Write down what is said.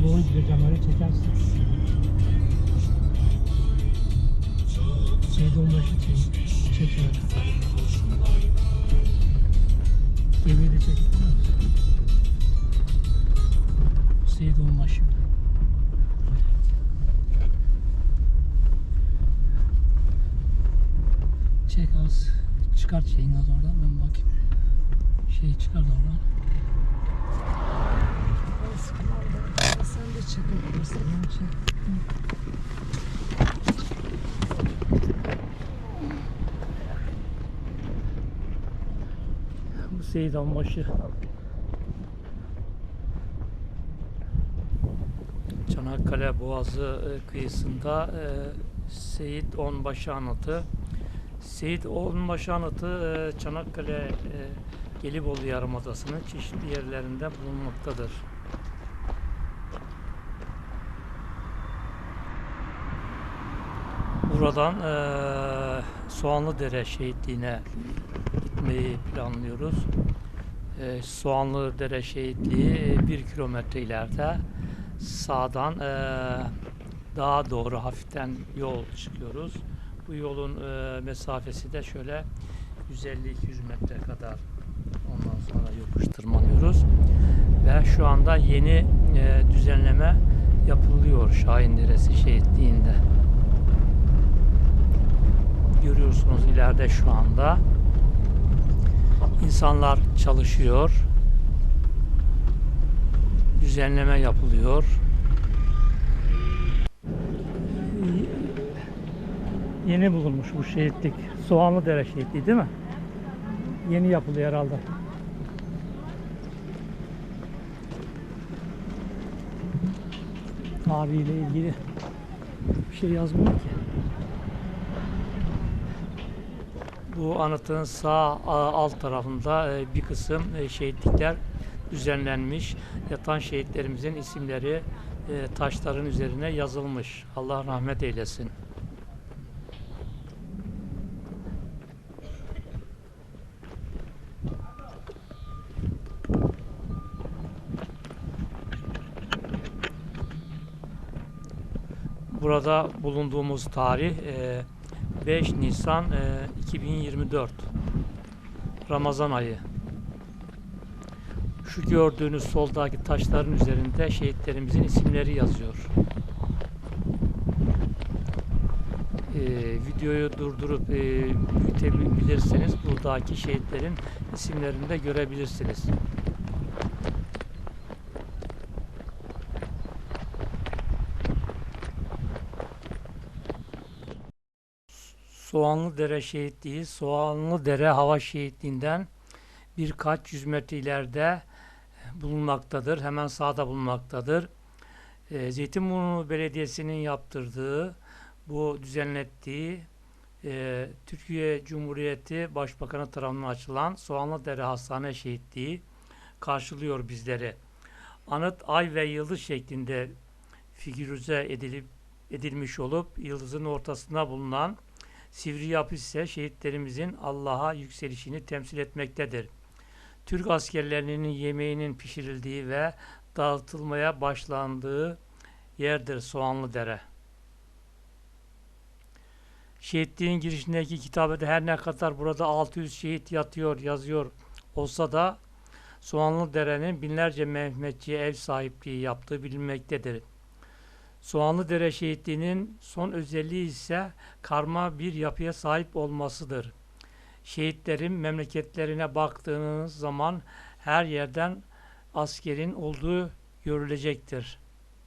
Oradan doğru gideceğim öyle çekersin. Şeyde onbaşı çek. Çek şöyle. Gemiyi de çek. Seyit onbaşı. Çek az. Çıkart şeyin az oradan ben bakayım. Şey çıkart oradan. Sen de. Bu Seyit Onbaşı. Çanakkale Boğazı e, kıyısında e, Seyit Onbaşı anıtı. Seyit Onbaşı anıtı e, Çanakkale Gelibolu Yarımadası'nın çeşitli yerlerinde bulunmaktadır. Buradan eee Soğanlıdere şehitliğine gitmeyi planlıyoruz. Eee Soğanlıdere şehitliği bir kilometre ileride sağdan eee daha doğru hafiften yol çıkıyoruz. Bu yolun eee, mesafesi de şöyle 150-200 metre kadar ondan sonra yokuş tırmanıyoruz. Ve şu anda yeni eee, düzenleme yapılıyor Şahin Deresi şehitliğinde görüyorsunuz ileride şu anda. İnsanlar çalışıyor. Düzenleme yapılıyor. Yeni bulunmuş bu şehitlik. Soğanlıdere şehitliği değil mi? Yeni yapılıyor herhalde. Tarihiyle ilgili bir şey yazmıyor ki. Bu anıtın sağ alt tarafında e, bir kısım e, şehitlikler düzenlenmiş. Yatan şehitlerimizin isimleri e, taşların üzerine yazılmış. Allah rahmet eylesin. Burada bulunduğumuz tarih e, 5 Nisan e, 2024 Ramazan ayı. Şu gördüğünüz soldaki taşların üzerinde şehitlerimizin isimleri yazıyor. E, videoyu durdurup e, büyütebilirseniz buradaki şehitlerin isimlerini de görebilirsiniz. Soğanlıdere şehitliği, Soğanlıdere Hava Şehitliği'nden birkaç yüz metre ileride bulunmaktadır. Hemen sağda bulunmaktadır. E, Zeytinburnu Belediyesi'nin yaptırdığı, bu düzenlettiği e, Türkiye Cumhuriyeti Başbakanı tarafından açılan Soğanlıdere Hastane Şehitliği karşılıyor bizleri. Anıt ay ve yıldız şeklinde figürize edilip edilmiş olup yıldızın ortasında bulunan Sivri yapı ise şehitlerimizin Allah'a yükselişini temsil etmektedir. Türk askerlerinin yemeğinin pişirildiği ve dağıtılmaya başlandığı yerdir Soğanlıdere. Şehitliğin girişindeki kitabede her ne kadar burada 600 şehit yatıyor yazıyor olsa da Soğanlıdere'nin binlerce Mehmetçiye ev sahipliği yaptığı bilinmektedir. Soğanlıdere şehitliğinin son özelliği ise karma bir yapıya sahip olmasıdır. Şehitlerin memleketlerine baktığınız zaman her yerden askerin olduğu görülecektir.